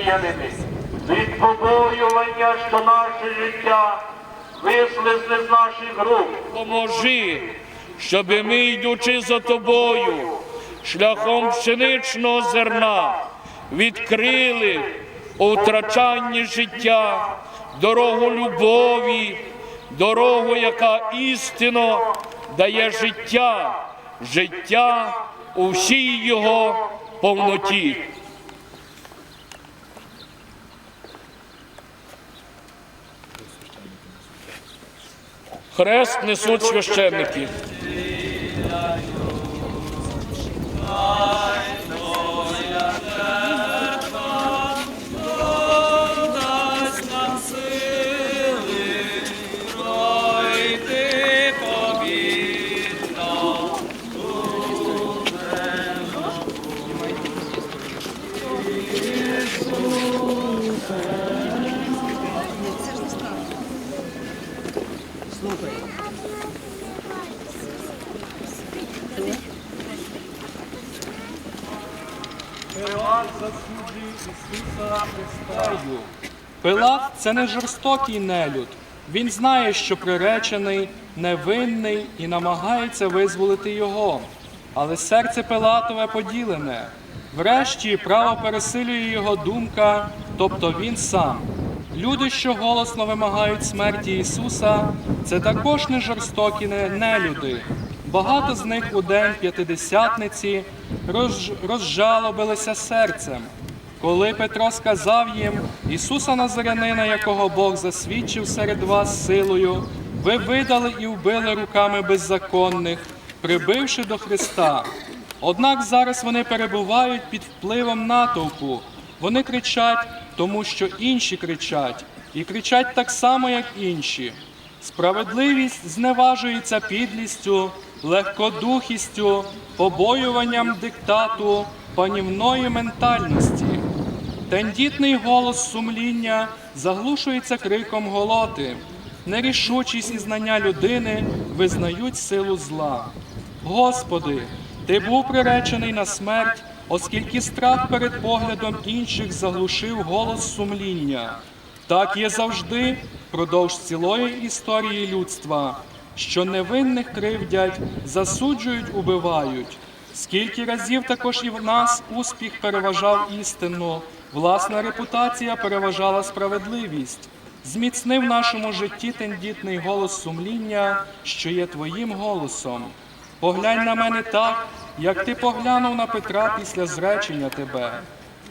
християнини, від побоювання, що наше життя вислизне з наших рук. Поможи, щоби ми, йдучи за тобою, шляхом пшеничного зерна, відкрили у втрачанні життя дорогу любові, дорогу, яка істинно дає життя, життя у всій його повноті. Хрест несуть священники. Пилат це не жорстокий нелюд. Він знає, що приречений, невинний і намагається визволити його. Але серце Пилатове поділене. Врешті право пересилює його думка, тобто він сам. Люди, що голосно вимагають смерті Ісуса, це також не жорстокі нелюди. Багато з них у день п'ятидесятниці розжалобилися серцем. Коли Петро сказав їм, Ісуса Назарянина, якого Бог засвідчив серед вас силою, ви видали і вбили руками беззаконних, прибивши до Христа. Однак зараз вони перебувають під впливом натовпу. Вони кричать, тому що інші кричать, і кричать так само, як інші. Справедливість зневажується підлістю, легкодухістю, побоюванням диктату, панівної ментальності. Тендітний голос сумління заглушується криком голоти. Нерішучість і знання людини визнають силу зла. Господи, Ти був приречений на смерть, оскільки страх перед поглядом інших заглушив голос сумління. Так є завжди впродовж цілої історії людства, що невинних кривдять, засуджують, убивають. Скільки разів також і в нас успіх переважав істину, власна репутація переважала справедливість. Зміцнив в нашому житті тендітний голос сумління, що є твоїм голосом. Поглянь на мене так, як ти поглянув на Петра після зречення тебе.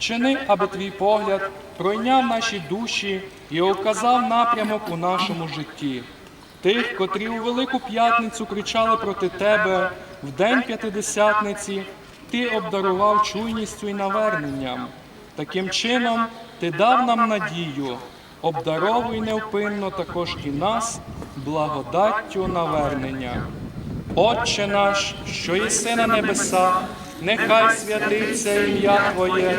Вчини, аби твій погляд пройняв наші душі і указав напрямок у нашому житті. Тих, котрі у Велику П'ятницю кричали проти тебе в день п'ятидесятниці, ти обдарував чуйністю і наверненням. Таким чином, ти дав нам надію, обдаровуй невпинно також і нас благодаттю навернення. Отче наш, що єси на небесах, нехай святиться ім'я Твоє,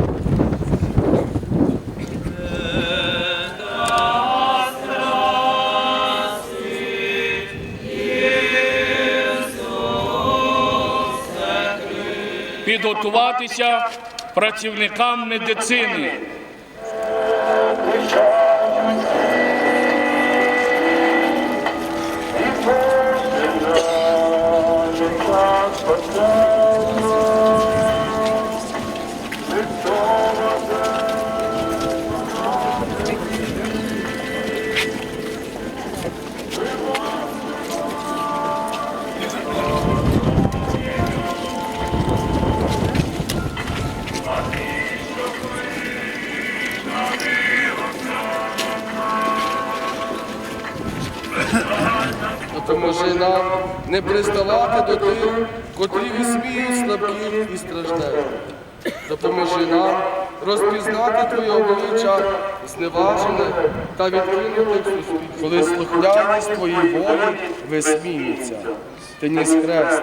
Підготуватися працівникам медицини. Допоможи нам не приставати до тих, котрі висміють слабких і страждають. Допоможи нам розпізнати Твоє обличчя зневажене та відкинути в суспільство, коли слухняність Твоїй волі висміюється. Ти ніс хрест,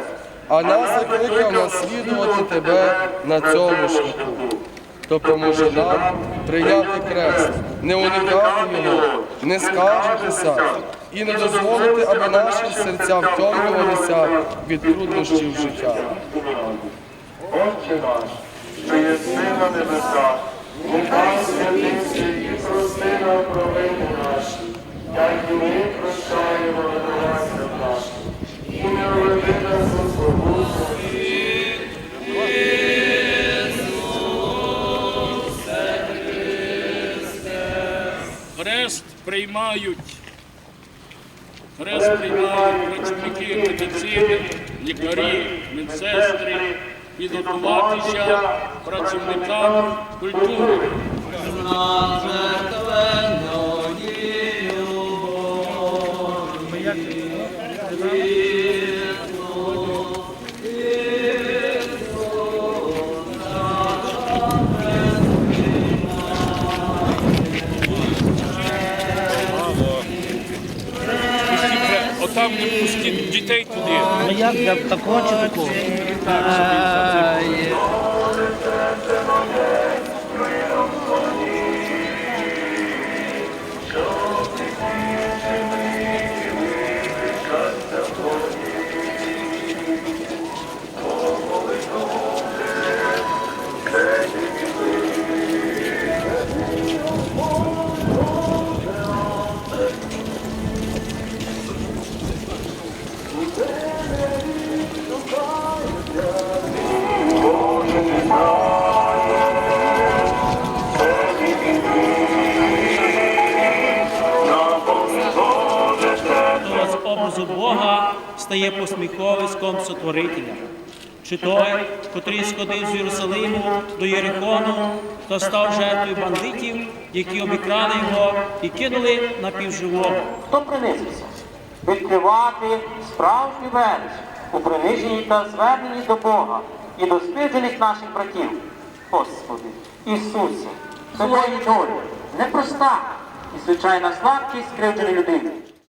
а нас закликав наслідувати Тебе на цьому шляху. Допоможи нам прийняти крест, не уникати його, не скаржитися і не дозволити, аби наші серця втомлювалися від труднощів життя. Отче наш, що єси на небесах, нехай святиться і прости нам провини наші, як і ми прощаємо винуватцям нашим. І не веди нас у спокусу, Хрест приймають. Хрест приймають працівники медицини, лікарі, медсестри, підготуватися працівникам культури. Як для такого чи такого? Хто Бога стає посміховиськом сотворителя. Чи той, котрий сходив з Єрусалиму до Єрихону та став жертвою бандитів, які обікрали його і кинули напівживого. Хто принизився? Відкривати справжню велич у приниженні та зверненні до Бога і до співджених наших братів. Господи, Ісусе, твоєї долі непроста і звичайна слабкість скривдженої людини.